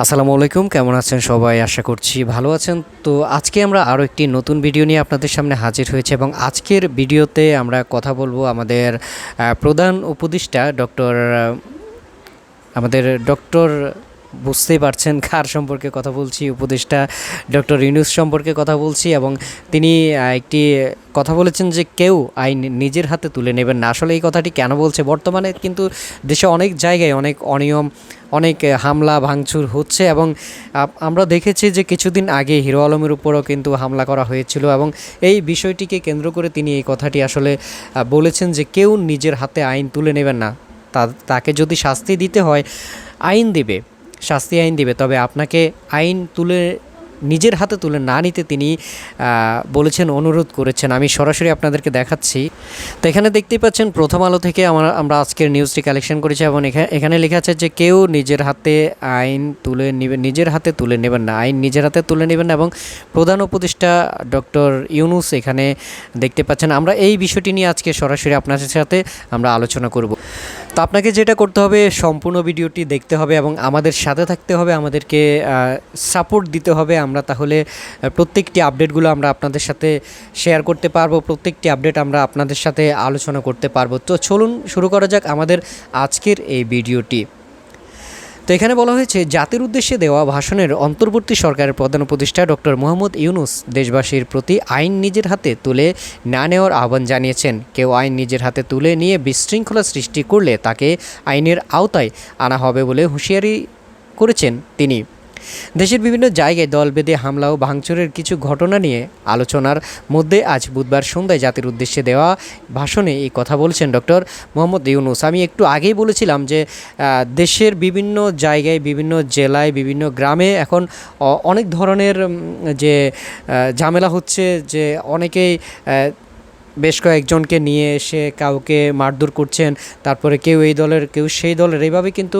আসসালামু আলাইকুম, কেমন আছেন সবাই? আশা করছি ভালো আছেন। তো আজকে আমরা আরও একটি নতুন ভিডিও নিয়ে আপনাদের সামনে হাজির হয়েছে এবং আজকের ভিডিওতে আমরা কথা বলব আমাদের প্রধান উপদেষ্টা ডক্টর আমাদের ডক্টর বুঝতেই পারছেন কার সম্পর্কে কথা বলছি। উপদেষ্টা ডক্টর ইউনুস সম্পর্কে কথা বলছি এবং তিনি একটি কথা বলেছেন যে কেউ আইন নিজের হাতে তুলে নেবেন না। আসলে এই কথাটি কেন বলছে? বর্তমানে কিন্তু দেশে অনেক জায়গায় অনেক অনিয়ম, অনেক হামলা, ভাঙচুর হচ্ছে এবং আমরা দেখেছি যে কিছুদিন আগে হিরো আলমের উপরও কিন্তু হামলা করা হয়েছিল এবং এই বিষয়টিকে কেন্দ্র করে তিনি এই কথাটি আসলে বলেছেন যে কেউ নিজের হাতে আইন তুলে নেবেন না। তাকে যদি শাস্তি দিতে হয়, আইন দিবে। শাস্তি আইন দিবে। তবে আপনাকে আইন তুলে, নিজের হাতে তুলে না নিতে তিনি বলেছেন, অনুরোধ করেছেন। আমি সরাসরি আপনাদেরকে দেখাচ্ছি। তো এখানে দেখতেই পাচ্ছেন, প্রথম আলো থেকে আমরা আমরা আজকের নিউজটি কালেকশন করেছি এবং এখা- এখানে লেখা আছে যে কেউ নিজের হাতে আইন তুলে নেবেন নিজের হাতে তুলে নেবেন না। আইন নিজের হাতে তুলে নেবেন না এবং প্রধান উপদেষ্টা ডক্টর ইউনুস এখানে দেখতে পাচ্ছেন। আমরা এই বিষয়টি নিয়ে আজকে সরাসরি আপনাদের সাথে আমরা আলোচনা করব। তো আপনাকে যেটা করতে হবে, সম্পূর্ণ ভিডিওটি দেখতে হবে এবং আমাদের সাথে থাকতে হবে, আমাদেরকে সাপোর্ট দিতে হবে। আমরা তাহলে প্রত্যেকটি আপডেটগুলো আমরা আপনাদের সাথে শেয়ার করতে পারব, প্রত্যেকটি আপডেট আমরা আপনাদের সাথে আলোচনা করতে পারব। তো চলুন শুরু করা যাক আমাদের আজকের এই ভিডিওটি। তো এখানে বলা হয়েছে, জাতির উদ্দেশ্যে দেওয়া ভাষণের অন্তর্বর্তী সরকারের প্রধান উপদেষ্টা ডক্টর মোহাম্মদ ইউনুস দেশবাসীর প্রতি আইন নিজের হাতে তুলে না নেওয়ার আহ্বান জানিয়েছেন। কেউ আইন নিজের হাতে তুলে নিয়ে বিশৃঙ্খলা সৃষ্টি করলে তাকে আইনের আওতায় আনা হবে বলে হুঁশিয়ারি করেছেন তিনি। দেশের বিভিন্ন জায়গায় দল বেঁধে হামলা ও ভাঙচুরের কিছু ঘটনা নিয়ে আলোচনার মধ্যে আজ বুধবার সন্ধ্যায় জাতির উদ্দেশ্যে দেওয়া ভাষণে এই কথা বলছেন ডক্টর মোহাম্মদ ইউনুস। আমি একটু আগেই বলেছিলাম যে দেশের বিভিন্ন জায়গায়, বিভিন্ন জেলায়, বিভিন্ন গ্রামে এখন অনেক ধরনের যে ঝামেলা হচ্ছে যে, অনেকেই বেশ কয়েকজনকে নিয়ে এসে কাউকে মারধর করছেন, তারপরে কেউ এই দলের, কেউ সেই দলের। এইভাবে কিন্তু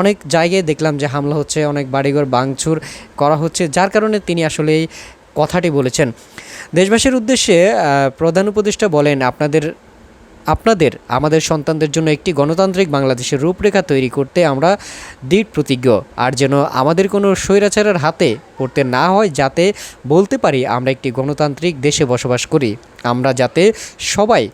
অনেক জায়গায় দেখলাম যে হামলা হচ্ছে, অনেক বাড়িঘর ভাঙচুর করা হচ্ছে, যার কারণে তিনি আসলে এই কথাটি বলেছেন। দেশবাসীর উদ্দেশ্যে প্রধান উপদেষ্টা বলেন, আপনাদের আপনাদের, আমাদের সন্তানদের জন্য একটি গণতান্ত্রিক বাংলাদেশের রূপরেখা তৈরি করতে আমরা দৃঢ় প্রতিজ্ঞ আর যেন আমাদের কোনো স্বৈরাচারের হাতে পড়তে না হয়, যাতে বলতে পারি আমরা একটি গণতান্ত্রিক দেশে বসবাস করি। আমরা যাতে সবাই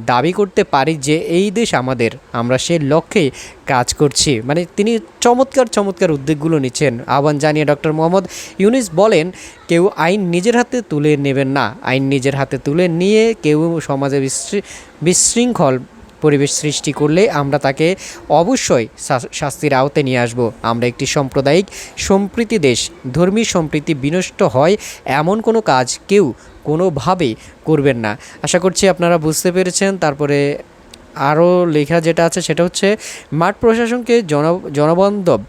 দাবি করতে পারি যে এই দেশ আমাদের, আমরা সেই লক্ষ্যে কাজ করছি। মানে তিনি চমৎকার চমৎকার উদ্যোগগুলো নিচ্ছেন। আহ্বান জানিয়ে ডক্টর মোহাম্মদ ইউনিস বলেন, কেউ আইন নিজের হাতে তুলে নেবেন না। আইন নিজের হাতে তুলে নিয়ে কেউ সমাজে বিশৃ- বিশৃঙ্খল পরিবেশ সৃষ্টি করলে আমরা তাকে অবশ্যই শাস্তির আওতে নিয়ে আসব। আমরা একটি সাম্প্রদায়িক সম্প্রীতি দেশ ধর্মী সম্প্রীতি বিনষ্ট হয় এমন কোনো কাজ কেউ কোনোভাবে করবেন না। আশা করছি আপনারা বুঝতে পেরেছেন। তারপরে আরও লেখা যেটা আছে সেটা হচ্ছে, মাঠ প্রশাসনকে জন জনবান্ধব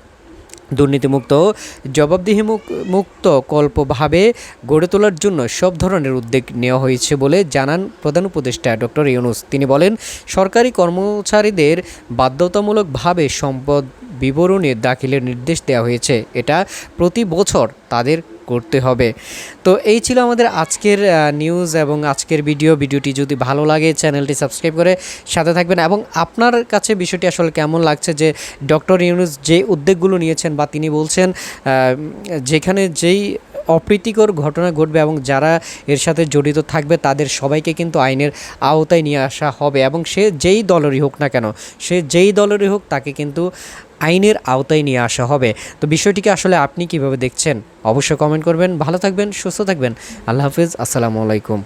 দুর্নীতিমুক্ত জবাবদিহি মুক্ত কল্পভাবে গড়ে তোলার জন্য সব ধরনের উদ্যোগ নেওয়া হয়েছে বলে জানান প্রধান উপদেষ্টা ডক্টর ইউনুস। তিনি বলেন, সরকারি কর্মচারীদের বাধ্যতামূলকভাবে সম্পদ বিবরণী দাখিলের নির্দেশ দেওয়া হয়েছে। এটা প্রতি বছর তাদের করতে হবে। তো এই ছিল আমাদের আজকের নিউজ এবং আজকের ভিডিও ভিডিওটি যদি ভালো লাগে চ্যানেলটি সাবস্ক্রাইব করে সাথে থাকবেন এবং আপনার কাছে বিষয়টি আসলে কেমন লাগছে যে ডক্টর ইউনুস যে উদ্যোগগুলো নিয়েছেন বা তিনি বলছেন যেখানে যেই অপ্রীতিকর ঘটনা ঘটবে এবং যারা এর সাথে জড়িত থাকবে, তাদের সবাইকে কিন্তু আইনের আওতায় নিয়ে আসা হবে এবং সে যেই দলেরই হোক না কেন, সে যেই দলেরই হোক, তাকে কিন্তু আইনের আওতায় নিয়ে আসা হবে। তো বিষয়টিকে আসলে আপনি কীভাবে দেখছেন? অবশ্যই কমেন্ট করবেন। ভালো থাকবেন, সুস্থ থাকবেন। আল্লাহ হাফিজ। আসসালামু আলাইকুম।